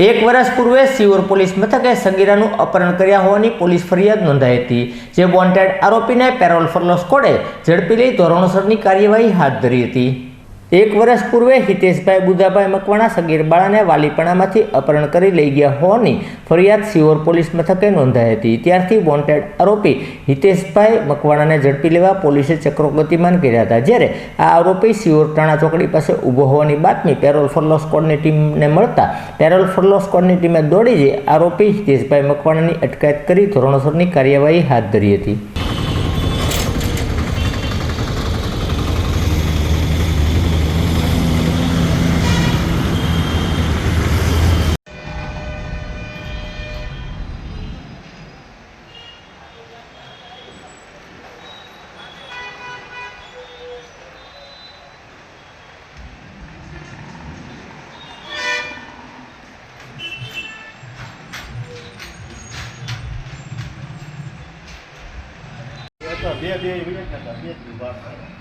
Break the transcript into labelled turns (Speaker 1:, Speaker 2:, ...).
Speaker 1: એક વર્ષ પૂર્વે સિયોર પોલીસ મથકે સગીરાનું અપહરણ કર્યા હોવાની પોલીસ ફરિયાદ નોંધાઈ હતી, જે વોન્ટેડ આરોપીને પેરોલ ફરલો સ્કોડે ઝડપી લઈ ધોરણસરની કાર્યવાહી હાથ ધરી હતી. એક વર્ષ પૂર્વે હિતેશભાઈ બુધાભાઈ મકવાણા સગીર બાળાને વાલીપણામાંથી અપહરણ કરી લઈ ગયા હોવાની ફરિયાદ સિયોર પોલીસ મથકે નોંધાઈ હતી. ત્યારથી વોન્ટેડ આરોપી હિતેશભાઈ મકવાણાને ઝડપી લેવા પોલીસે ચક્રો ગતિમાન કર્યા હતા, જ્યારે આ આરોપી સિયોર ટાણા ચોકડી પાસે ઊભો હોવાની બાતમી પેરોલ ફરલો સ્કોડની ટીમને મળતા પેરોલ ફરલો સ્કોડની ટીમે દોડી જઈ આરોપી હિતેશભાઈ મકવાણાની અટકાયત કરી ધોરણસરની કાર્યવાહી હાથ ધરી હતી.
Speaker 2: બે બે એવી રીતના બે જ ઊભા.